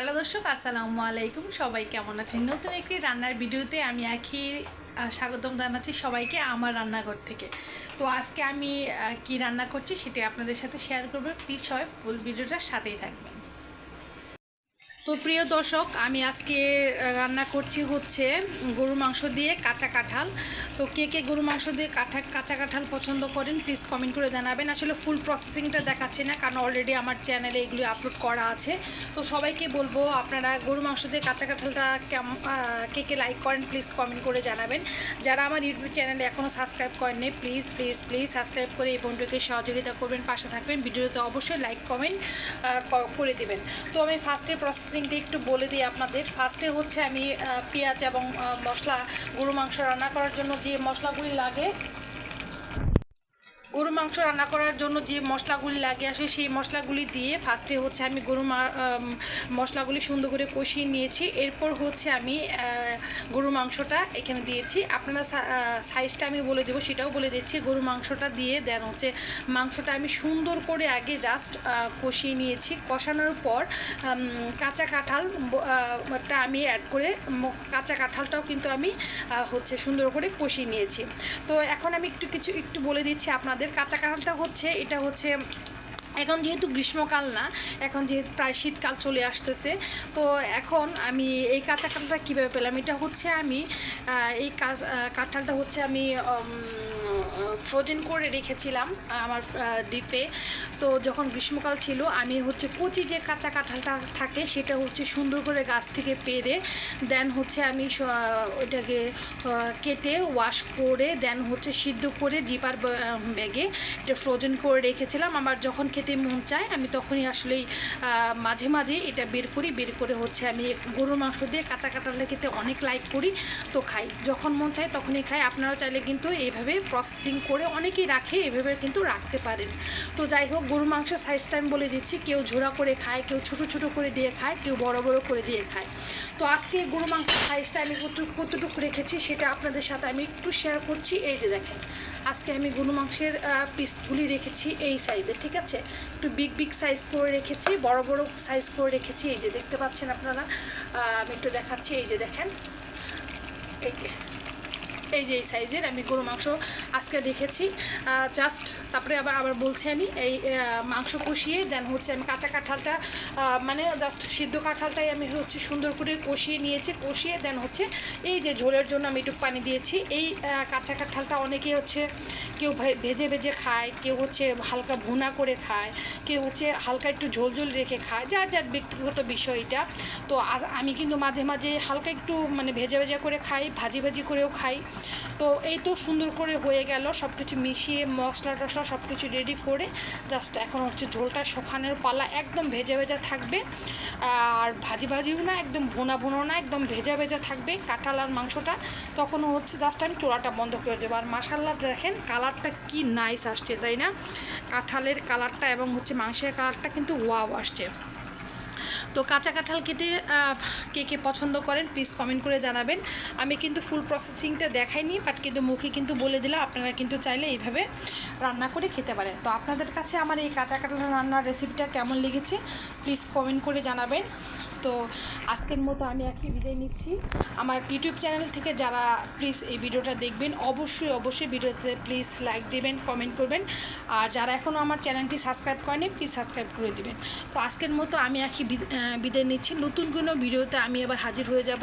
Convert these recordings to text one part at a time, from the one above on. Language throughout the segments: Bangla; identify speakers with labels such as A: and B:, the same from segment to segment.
A: হ্যালো দর্শক, আসসালামু আলাইকুম। সবাই কেমন আছেন? নতুন একটি রান্নার ভিডিওতে আমি একই স্বাগতম জানাচ্ছি সবাইকে আমার রান্নাঘর থেকে। তো আজকে আমি কি রান্না করছি সেটা আপনাদের সাথে শেয়ার করব। প্লিজ সবাই ফুল ভিডিওটার সাথেই থাকবেন। তো প্রিয় দর্শক, আমি আজকে রান্না করছি হচ্ছে গরু মাংস দিয়ে কাঁচা কাঁঠাল। তো কে কে গরু মাংস দিয়ে কাঁঠা, কাঁচা কাঁঠাল পছন্দ করেন প্লিজ কমেন্ট করে জানাবেন। আসলে ফুল প্রসেসিংটা দেখাচ্ছি না, কারণ অলরেডি আমার চ্যানেলে এগুলো আপলোড করা আছে। তো সবাইকে বলব, আপনারা গরু মাংস দিয়ে কাঁচা কাঁঠালটা কেমন কে কে লাইক করেন প্লিজ কমেন্ট করে জানাবেন। যারা আমার ইউটিউব চ্যানেলে এখনও সাবস্ক্রাইব করেননি প্লিজ প্লিজ প্লিজ সাবস্ক্রাইব করে এই বন্ধুকে সহযোগিতা করবেন, পাশে থাকবেন। ভিডিওতে অবশ্যই লাইক কমেন্ট করে দেবেন। তো আমি ফার্স্টে প্রসেসিংটা একটু বলে দিই আপনাদের। ফার্স্টে হচ্ছে আমি পেঁয়াজ এবং মশলা, গরু মাংস রান্না করার জন্য যে মশলাগুলি লাগে গরু মাংস রান্না করার জন্য যে মশলাগুলি লাগে আসে সেই মশলাগুলি দিয়ে ফার্স্টে হচ্ছে আমি গরু মশলাগুলি সুন্দর করে কষিয়ে নিয়েছি। এরপর হচ্ছে আমি গরু মাংসটা এখানে দিয়েছি। আপনারা সাইজটা আমি বলে দেবো সেটাও বলে দিচ্ছি। গরু মাংসটা দিয়ে দেন হচ্ছে মাংসটা আমি সুন্দর করে আগে জাস্ট কষিয়ে নিয়েছি। কষানোর পর কাঁচা কাঁঠাল ব- আহ, টা আমি অ্যাড করে কাঁচা কাঁঠালটাও কিন্তু আমি হচ্ছে সুন্দর করে কষিয়ে নিয়েছি। তো এখন আমি একটু কিছু একটু বলে দিচ্ছি আপনাদের কাঁচা কাঁঠালটা হচ্ছে, এটা হচ্ছে, এখন যেহেতু গ্রীষ্মকাল না, এখন যেহেতু প্রায় শীতকাল চলে আসতেছে, তো এখন আমি এই কাঁচা কাঁঠালটা কীভাবে পেলাম? এটা হচ্ছে আমি এই কাঁঠালটা হচ্ছে আমি ফ্রোজেন করে রেখেছিলাম আমার ডিপে তো যখন গ্রীষ্মকাল ছিল, আমি হচ্ছে কচি যে কাঁচা কাঁঠালটা থাকে, সেটা হচ্ছে সুন্দর করে গাছ থেকে পেরে, দেন হচ্ছে আমি ওইটাকে কেটে ওয়াশ করে, দেন হচ্ছে সিদ্ধ করে জিপার ব্যাগে এটা ফ্রোজেন করে রেখেছিলাম। আমার যখন খেতে মন চায়, আমি তখনই আসলেই মাঝে মাঝে এটা বের করি, বের করে হচ্ছে আমি গরুর মাংস দিয়ে কাঁচা কাঁঠালটা খেতে অনেক লাইক করি, তো খাই। যখন মন চায় তখনই খাই। আপনারা চাইলে কিন্তু এইভাবে প্রসেসিং করে অনেকেই রাখে, এভাবে কিন্তু রাখতে পারেন। তো যাই হোক গরু মাংসের সাইজটা আমি বলে দিচ্ছি, কেউ ঝোড়া করে খায়, কেউ ছোট ছোট করে দিয়ে খায়, কেউ বড় বড় করে দিয়ে খায়। তো আজকে গরু মাংসের সাইজটা আমি কতটুকু রেখেছি সেটা আপনাদের সাথে আমি একটু শেয়ার করছি। এই যে দেখেন, আজকে আমি গরু মাংসের পিসগুলি রেখেছি এই সাইজে ঠিক আছে? একটু বিগ বিগ সাইজ করে রেখেছি, বড় বড় সাইজ করে রেখেছি, এই যে দেখতে পাচ্ছেন আপনারা। আমি একটু দেখাচ্ছি, এই যে দেখেন। এই যে এই যে এই সাইজের আমি গরু মাংস আজকে রেখেছি জাস্ট তারপরে আবার আবার বলছি আমি, এই মাংস কষিয়ে দেন হচ্ছে আমি কাঁচা কাঁঠালটা মানে জাস্ট সিদ্ধ কাঁঠালটাই আমি হচ্ছে সুন্দর করে কষিয়ে নিয়েছি। কষিয়ে দেন হচ্ছে এই যে ঝোলের জন্য আমি একটু পানি দিয়েছি। এই কাঁচা কাঁঠালটা অনেকে হচ্ছে কেউ ভেজে ভেজে খায়, কেউ হচ্ছে হালকা ভুনা করে খায়, কেউ হচ্ছে হালকা একটু ঝোল ঝোল রেখে খায়, যার যার ব্যক্তিগত বিষয় এটা। তো আমি কিন্তু মাঝে মাঝে হালকা একটু মানে ভেজে ভেজে করে খাই, ভাজি ভাজি করেও খাই। তো এই তো সুন্দর করে হয়ে গেল সব কিছু মিশিয়ে মশলা টশলা সব কিছু রেডি করে জাস্ট এখন হচ্ছে ঝোলটা শুকানোর পালা, একদম ভেজে ভেজে থাকবে। আর ভাজি ভাজিও না, একদম ভোনা ভোনা না, একদম ভেজা ভেজা থাকবে কাঁঠাল আর মাংসটা। তখন হচ্ছে জাস্ট আমি চোড়াটা বন্ধ করে দেবো। আর মাসাল্লা দেখেন কালারটা কি নাইস আসছে, তাই না? কাঁঠালের কালারটা এবং হচ্ছে মাংসের কালারটা কিন্তু ওয়াও আসছে। তো কাঁচা কাঁঠাল খেতে কে কে পছন্দ করেন প্লিজ কমেন্ট করে জানাবেন। আমি কিন্তু ফুল প্রসেসিংটা দেখাইনি বাট কিন্তু মুখে কিন্তু বলে দিলাম, আপনারা কিন্তু চাইলে এইভাবে রান্না করে খেতে পারেন। তো আপনাদের কাছে আমার এই কাঁচা কাঁঠাল রান্নার রেসিপিটা কেমন লেগেছে প্লিজ কমেন্ট করে জানাবেন। তো আজকের মতো আমি একই বিদায় নিচ্ছি। আমার ইউটিউব চ্যানেল থেকে যারা প্লিজ এই ভিডিওটা দেখবেন অবশ্যই অবশ্যই ভিডিওতে প্লিজ লাইক দেবেন কমেন্ট করবেন। আর যারা এখনও আমার চ্যানেলটি সাবস্ক্রাইব করেনি প্লিজ সাবস্ক্রাইব করে দেবেন। তো আজকের মতো আমি আহ, বিদায় নিচ্ছি। নতুন কোনো ভিডিওতে আমি আবার হাজির হয়ে যাব।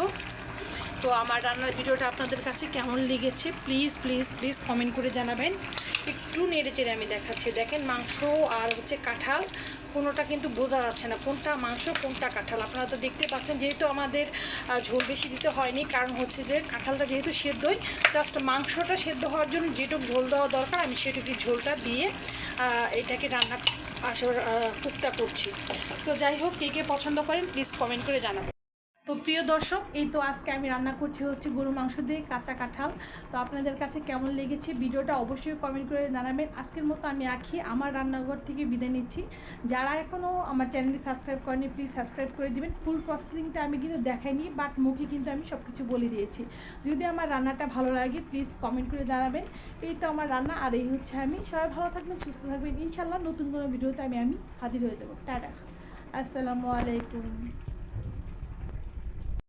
A: তো আমার রান্নার ভিডিওটা আপনাদের কাছে কেমন লেগেছে? প্লিজ প্লিজ প্লিজ কমেন্ট করে জানাবেন। একটু নেড়ে চেড়ে আমি দেখাচ্ছি। দেখেন মাংস আর হচ্ছে কাঁঠাল, কোনোটা কিন্তু বোঝা যাচ্ছে না। কোনটা মাংস, কোনটা কাঁঠাল? আপনারা তো দেখতে পাচ্ছেন, যেহেতু আমাদের ঝোল বেশি দিতে হয়নি, কারণ হচ্ছে যে কাঁঠালটা যেহেতু সেদ্ধই জাস্ট মাংসটা সেদ্ধ হওয়ার জন্য যেটুকু ঝোল দেওয়া দরকার, আমি সেটুকু ঝোলটা দিয়ে এটাকে রান্না আসলে কুকটা করছি। তো যাই হোক, কে কে পছন্দ করেন প্লিজ কমেন্ট করে জানাবেন। তো প্রিয় দর্শক, এই তো আজকে আমি রান্না করছি হচ্ছে গরু মাংস দিয়ে কাঁচা কাঁঠাল। তো আপনাদের কাছে কেমন লেগেছে ভিডিওটা অবশ্যই কমেন্ট করে জানাবেন। আজকের মতো আমি আখি আমার রান্নাঘর থেকে বিদায় নিচ্ছি। যারা এখনও আমার চ্যানেলটি সাবস্ক্রাইব করেনি প্লিজ সাবস্ক্রাইব করে দিবেন। ফুল প্রসেসিংটা আমি কিন্তু দেখাইনি বাট মুখে কিন্তু আমি সব কিছু বলে দিয়েছি। যদি আমার রান্নাটা ভালো লাগে প্লিজ কমেন্ট করে জানাবেন। এই তো আমার রান্না, আর এই হচ্ছে আমি। সবাই ভালো থাকবেন, সুস্থ থাকবেন। ইনশাল্লাহ নতুন কোনো ভিডিওতে আমি আমি হাজির হয়ে যাব। টাটা। আসসালামু আলাইকুম।